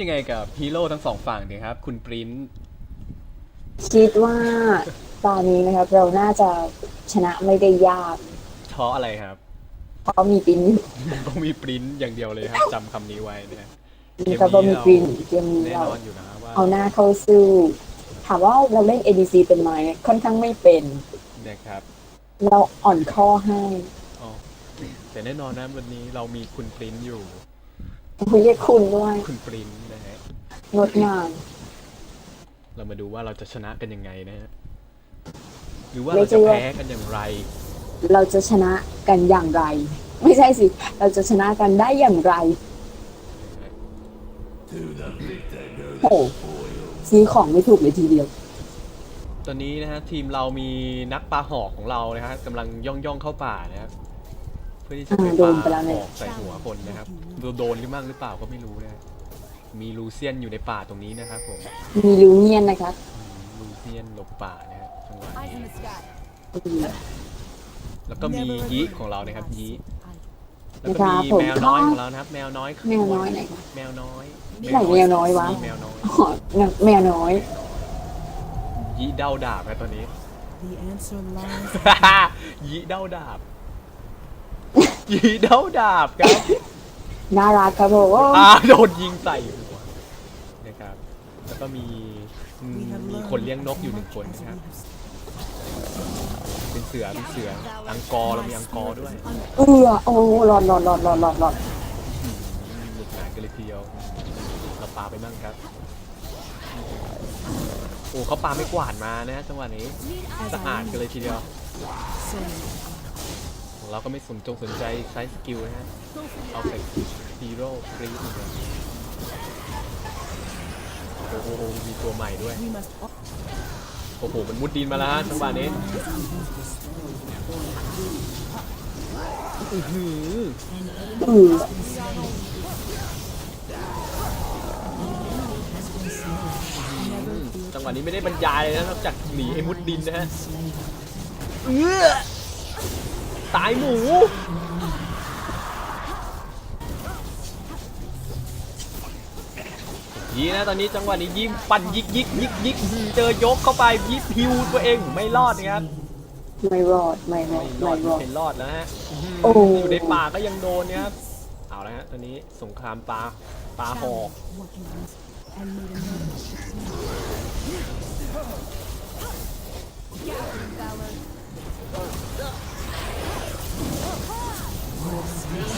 ยังไงกับฮีโร่ทั้งสองฝั่งดีครับ คุณปริ้นคิดว่าตอนนี้นะครับ เราน่าจะชนะไม่ได้ยาก เพราะอะไรครับ เพราะมีปินอยู่ต้องมีปริ้นอย่างเดียวเลยครับจำคำนี้ไว้นะฮะนะครับเพราะมีปินเกมนี้แน่เรานอนอยู่นะครับว่าเอาหน้าเข้าสู้ถามว่าเราเล่น ADC เป็นไหมค่อนข้างไม่เป็น นะครับเราอ่อนข้อให้อ๋อแต่แน่นอนนะวันนี้เรามีคุณปริ้นอยู่คุณเรียกคุณด้วย คุณปริ้นนะฮะ งดงามเรามาดูว่าเราจะชนะกันยังไงนะฮะหรือว่าเราจะแพ้กันอย่างไร เราจะชนะกันอย่างไร ไม่ใช่สิ เราจะชนะกันได้อย่างไรโอ้ซื้อของไม่ถูกเลยทีเดียว ตอนนี้นะฮะทีมเรามีนักปลาหอกของเรานะฮะกำลังย่องย่องๆเข้าป่านะครับเพื่อที่จะไปอ่าปโดลานไปแล้วหเนี่ยอกใส่หัวคนนะครับโดนโดนหรือมั่งหรือเปล่าก็ไม่รู้นะฮะ มีลูเซียนอยู่ในป่าตรงนี้นะครับผมมีลูเนียนนะครับลูเซียนหลบป่านะฮะจังหวะ Eyes in นี้ the sky. แล้วก็มียีของเรานะครับยีแล้วนะก็คะมีผมแมวน้อยของเรานะครับ แมวน้อยแมวน้อยไหนคะแมวน้อยไหนแมวน้อยวะมีแมวน้อยอ๋อแมวน้อยยีเด้าดาบนะตอนนี้ The answer lies ยีเด้าดาบยีเด้าดาบครับ น่ารักครับผมอ่าโดนยิงใส่หัวนะครับ แล้วก็มีอืม we have มี learned คนเลี้ยงนก as อยู่หนึ่ง much คน as นะครับ we have เป็นเสือเป็นเสืออังกอร์เรามีอังกอร์ด้วยเออโอ้หลอดหลอดหลอดหลอดหลอดหลอดหนุกหนานกันเลยทีเดียวเราปาไปมั่งครับโอ้เขาปาไม่กวาดมานะฮะจังหวะนี้สะอาดกันเลยทีเดียว เราก็ไม่สนจงสนใจใช้สกิลนะฮะ เอาแต่ฮีโร่ฟรีเดียโอ้โหมีตัวใหม่ด้วย โอ้โห มันมุดดินมาแล้วฮะจังหวะนี้อือหือจังหวะนี้ไม่ได้บรรยายเลยนะนอกจากหนีไอ้มุดดินนะฮะเออ ตายหมูยีนะตอนนี้จังหวะนี้ยิ้มปั่นยิกยิกยิกยิกอื้อเจอยกเข้าไปยิบฮิวตัวเองไม่รอดนะครับไม่รอดไม่รอไม่ดรอไม่รอดดเป็นรอดแล้วฮะโอ้อยู่ในป่าก็ยังโดนเนี่ยครับเอาละฮะตอนนี้สงครามปลาปลาหอก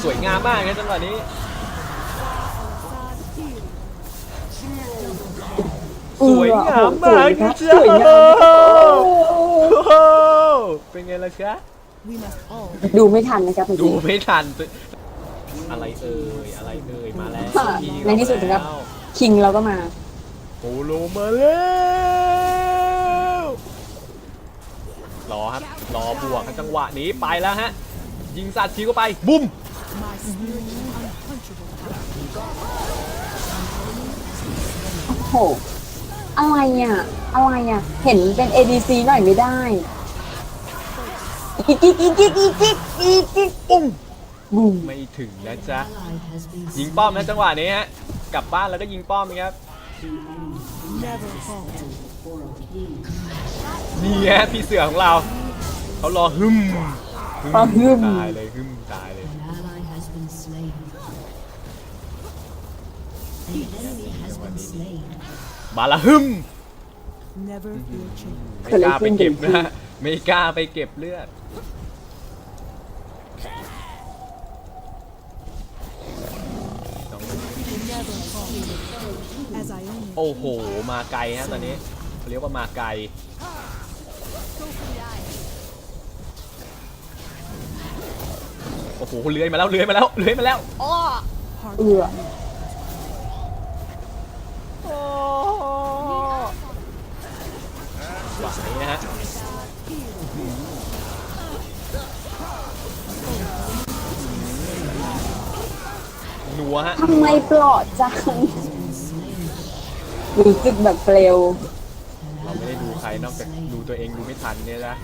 สวยงามมากนะจังหวะนี้สวยงามมากครันะบจ๊ะสวยงามโอ้โหเป็นไงล่ะคะ we must all ดูไม่ทันนะครับจดูริงไม่ทัน อะไรเอ่ยอะไรเอ่ยมาแล้วค่ะพี่ในที่สุดนะครับแล้วๆคิงเราก็มาโปโลมาแล้วรอครับรอบวกครับจังหวะนี้ไปแล้วฮะ ยิงสาดชีเข้าไป บุ้มโอ้โห อะไรอะ อะไรอะ เห็นเป็น ADC หน่อยไม่ได้กิ๊กกิ๊กกิ๊กกิ๊กกิ๊กกิ๊กกิ๊กปุ้งบุ้มไม่ถึงนะจ๊ะ ยิงป้อมนะจังหวะนี้ฮะ กลับบ้านแล้วก็ยิงป้อมนะครับ นี่ฮะพี่เสือของเรา เขารอฮึม ปะฮึมตายเลยหึมตายเลย ally has been slain. An enemy has been slain. บาละหึม never fear change ไม่กล้าไปเก็บนะฮะไม่กล้าไปเก็บเลือด never halt as I only โอ้โห มาไกลฮะตอนนี้เขาเรียกว่ามาไกลโอ้โหเลื้อยมาแล้วเลื้อยมาแล้วเลื้อยมาแล้ว heart เอือหวานนี้นะฮะหนัวฮะทำไมปลอดจังรู้สึกแบบเปลวเราไม่ได้ดูใครนอกจากดูตัวเองดูไม่ทันเนี่ยนะ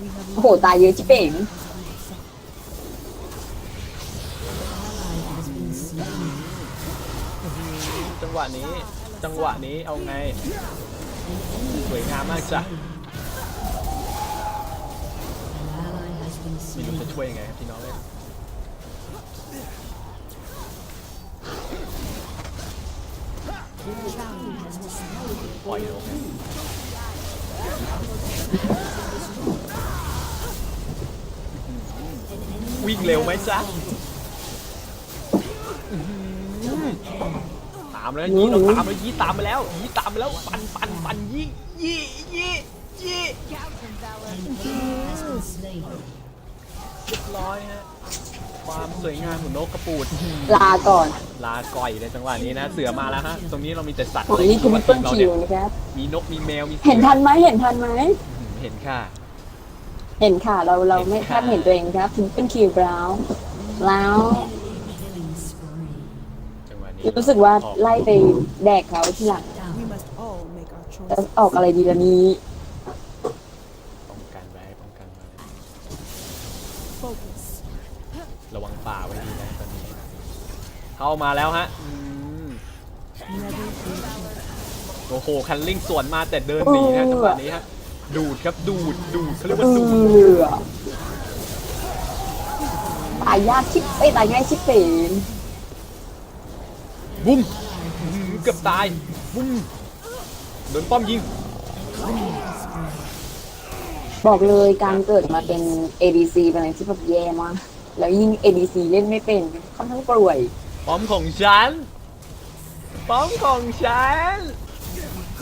we have โอ้โห ตายเยอะชิบเป่ง หงหวะนี้ จังหวะนี้เอาไง สวยงามมากจ้ะ An ally has been ไม่รู้ slain. จะช่วยยังไงครับพี่น้องเลยปล่อยลงวิ่งเร็วไหมจ๊ะามแล้วยี่เราตามแล้วยี่ตามไปแล้วยี่ตามไปแล้วปันปันปันยี่ยี่ยี่ยี่ Has been slain. เรียบร้อยฮะความสวยงามของนกกระปูดลาก่อน ลาก่อยในจังหวะนี้นะ เสือมาแล้วฮะ ตรงนี้เรามีแต่สัตว์โอ้ยนี่คือมิปเปิลเราคิเนี่วยนะครับ มีนกมีแมวมีสือเห็นทันไหมเห็นทันไหมเห็นค่ะ เห็นค่ะเราเราไม่เห็นแทค่ะบเห็นตัวเองครับมิปเปิลคิวแล้วแล้ว Killing spree. จังหวะนี้ รู้สึกว่าออกไล่ไปแดกเขาทีหลัง Down. We must all make our จะ choices. ออกอะไรดีละนี้ ป้องกันไว้ป้องกันไว้ Focus. ระวังป่าไว้ดีนะตอนนี้ เข้ามาแล้วฮะอืม Never be โอ้โห คันลิงสวนมาแต่เดินหนีนะจังหวะนี้ฮะ ดูดครับดูดดูดเขาเรียกเอว่าดูดอตายยากชิบเอ้ยตายง่ายชิบเป็น บุ้มอื้อหือเกือบตายบุ้มโดนป้อมยิงบอกเลยการเกิดมาเป็น ADC เป็นอะไรที่แบบแย่มาก แล้วยิ่ง ADC เล่นไม่เป็นค่อนข้างป่วย ป้อมของฉัน ป้อมของฉัน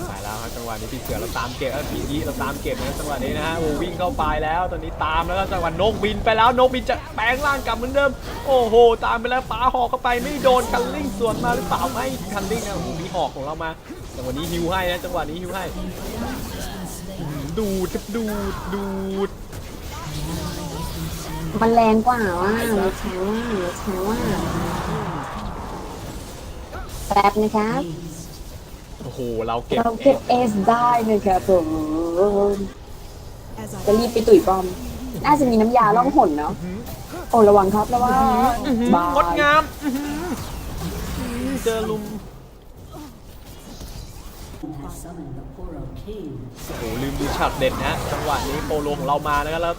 ไปแล้วครับจังหวะนี้พี่เสือเราตามเก็บเออพี่ยีเราตามเก็บนะจังหวะนี้นะฮะโอ้วิ่งเข้าไปแล้ว ตอนนี้ตามแล้วจังหวะนกบินไปแล้วนกบินจะแปลงร่างกลับเหมือนเดิม โอ้โห ตามไปแล้วปาหอกเข้าไปไม่โดนคันลิ่งสวนมาหรือเปล่าไม่คันลิ่งนะโอ้โหมีหอกของเรามาจังหวะนี้ฮิวให้นะจังหวะนี้ฮิวให้ดูดครับดูดดูดมันแรงกว่าว่ามันช้าว่ามันช้าว่าแป๊บนะคะ โอ้โห เราเก็บเราเอเก็บงเอสได้นะครับผม as จะ I รีบไปตุ๋ยบอม น่าจะมีน้ำยาล่องหนเนาะ โอ้ระวังครับระวังบางดงามอื้อหืออื้อเจอลุม โอ้โหลืมดูฉากเด็ดนะฮะจังหวะนี้โปโลของเรามานะครับแล้ว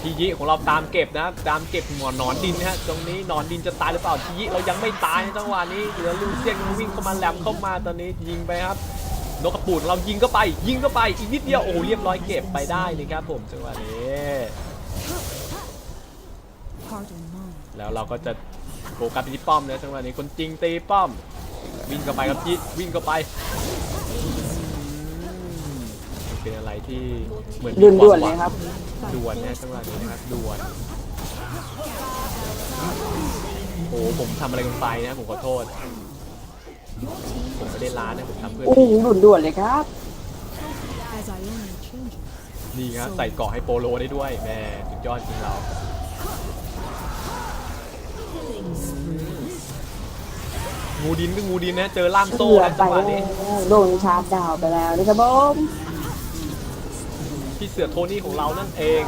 ทียิของเราตามเก็บนะตามเก็บหมอนหนอนดินนะฮะตรงนี้หนอนดินจะตายหรือเปล่าทียิเรายังไม่ตายนะจังหวะนี้เหลือลูเซียนวิ่งเข้ามาแหลมเข้ามาตอนนี้ยิงไปครับนกกระปูดของเรายิงเข้าไป ยิงเข้าไปอีกนิดเดียวโอ้โหเรียบร้อยเก็บไปได้นะครับผมจังหวะนี้แล้วเราก็จะโฟกัสไปที่ป้อมนะจังหวะนี้คนจริงตีป้อม วิ่งเข้าไปครับยิวิ่งเข้าไป เป็นอะไรที่เหมือนมีด่วนคด่วาวนมๆหเลวัยงครับด่วนนะจังหวะนี้นะครับด่วนโอ้ผมทำอะไรลงไปนะผมขอโทษ ผมไม่ได้ล้านนะผมทำเพื่อโอ้โหด่วนด่วนๆเลยครับ As I only changes. นี่ครับใส่เกาะให้โปโลได้ด้วยแม่สุดยอดจริงเรา Killing spree. งูดินก็งูดินนะเจอล่ามโซ่เสือนะไปจังหวะแล้นี้วโดนชาร์จดาวไปแล้วนะครับผม พี่เสือโทนี่ของเรานั่นเอง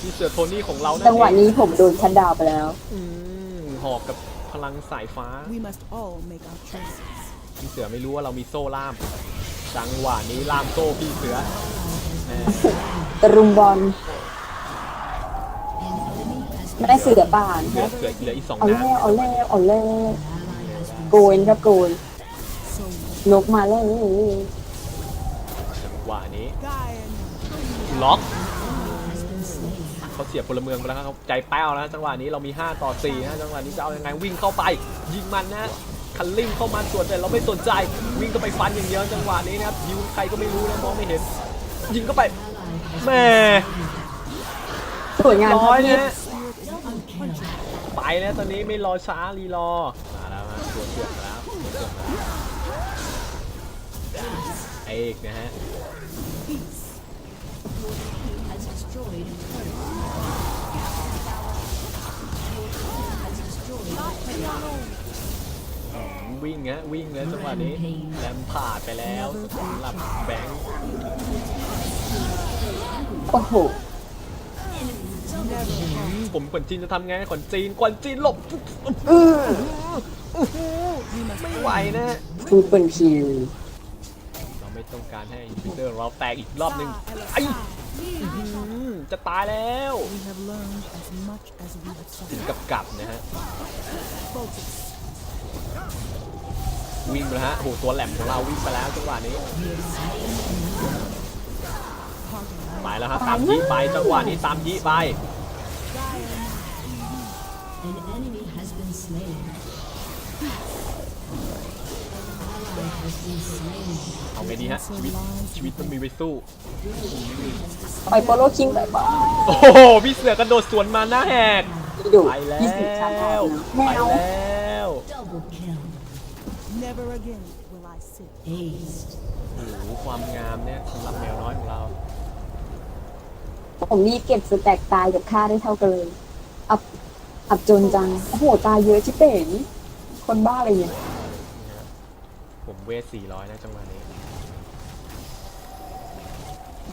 พี่เสือโทนี่ของเรานั่นจังหวะเองนี้ผมโดนชัดดาวไปแล้ว อืมหอกกับพลังสายฟ้า We must all make our choices. พี่เสือไม่รู้ว่าเรามีโซ่ล่าม จังหวะนี้ล่ามโซ่พี่เสือแหมตะรุมบอลไม่ได้เสือป่านเหคลือรับเหลือเหลืออีกสองเอาน้แล้วเอาแล้วเอาแล้ว Ally has been โกยครับโกย So นกมาแล้วำจังหวะนี้ Guy and ล็อก has been slain. เขาเสียพลเมืองไปแล้วครับเขาใจแป้วนะจังหวะนี้เรามี 5 ต่อ4นะจังหวะนี้จะเอายังไงวิ่งเข้าไป ยิงมันนะคันลิ่งเข้ามาส่วนแต่เราไม่สนใจวิ่งเข้าไปฟันอย่างเดียวจังหวะนี้นะครับยิงใครก็ไม่รู้นะมองไม่เห็น ยิงเข้าไป Ally has แม่สวยงามคร้รัอบยพี่นะ double kill. ไปนะตอนนี้ไม่รอช้ารีรอมาแล้วฮะตัวเสือกมาแล้วตัวเสือกมาแล้วเอกนะฮะ วิ่งฮะวิ่งเลยจังหวะนี้แลมผ่าดไปแล้วสำหรับแบงค์โอ้โหอืมผมขวัญจีนจะทำไงขวัญจีนขวัญจีนหลบอื้อไม่ไหวนะฟูเปิลคิวเราไม่ ต้องการให้อินฟิเตอร์เราแตกอีกรอบหนึงไอ้อื้อหือจะตายแล้ว We have learned as much as we have ถึง suffered. กับกลับนะฮะ Focus. วิ่งไปแล้วฮะโหตัวแหลมของเราวิ่งไปแล้วจังหวะนี้ Pardon ไปแล้วฮะตามยีไปจังหวะนี้ตามยีไป เอาไงดีฮะชีวิตชีวิตต้องมีไปสู้ ปล่อยโปโลคิงไปบ้าโอ้โหพี่เสือกระโดดสวนมาหน้าแหกดุไปแล้ยี่สิบชั้นออวกนะไปแมวแล้ว Double kill. Never again will I sit. Aced. โอ้โหความงามเนี่ยสำหรับแมวน้อยของเรา ผมนี่เก็บสแต็กตายกับค่าได้เท่ากันเลย อับ อับจนจัง โอ้โห ตายเยอะชิบเป๋งคนบ้าอะไรเนี่ย ผมเวท400นะจังหวะนี้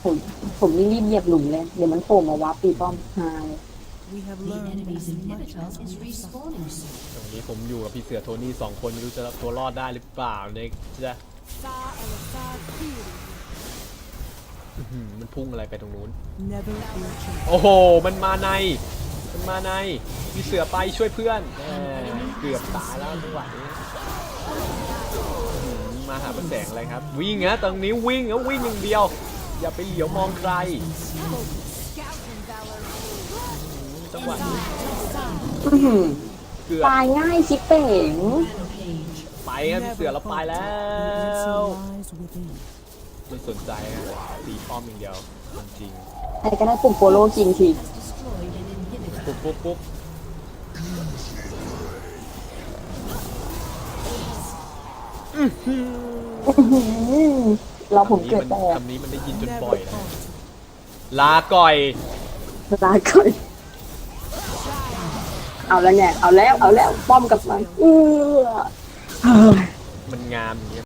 ผมผมนี่รีบเหยียบหลุมเลย เดี๋ยวมันโผล่มาวับปีป้อมฮาย We have The learned enemy's as much inhibitor as we is have suffered. respawning soon. ตรงนี้ผมอยู่กับพี่เสือโทนี่สองคนไม่รู้จะตัวรอดได้หรือเปล่าเนี่ยจะ Sa Alasar Kiri. อื้อหือมันพุ่งอะไรไปตรงนู้น Never fear change. โอ้โห มันมาใน มันมาในพี่เสือไปช่วยเพื่อนแหมเกือบตายแล้วจังหวะนี้อื้อหือ มาหาประแสงอะไรครับ วิ่งฮะตรงนี้วิ่งแล้ววิ่งอย่างเดียว อย่าไปเหลียวมองใครจังหวะนี้อื้อหือเกือบตายง่ายชิบเป๋ง Rampage. ไปครับพี่เสือเราไปแล้ The ว answer lies within. ไม่สนใจฮะตีป้อมอย่างเดียวจริงใครก็ได้ปลุกโปโลคิงที Destroyed an inhibitor. ๆปุ๊บปุ๊บปุ๊บ เราผมเกิดแต่คำนี้มันได้ยินจน Never บ่อยนะ falter. ลาก่อย ลาก่อนเอาแล้วเนี่ยเอาแล้ว เอาแล้ว ป้อมกลับมาเออมันงามอย่างเงี้ย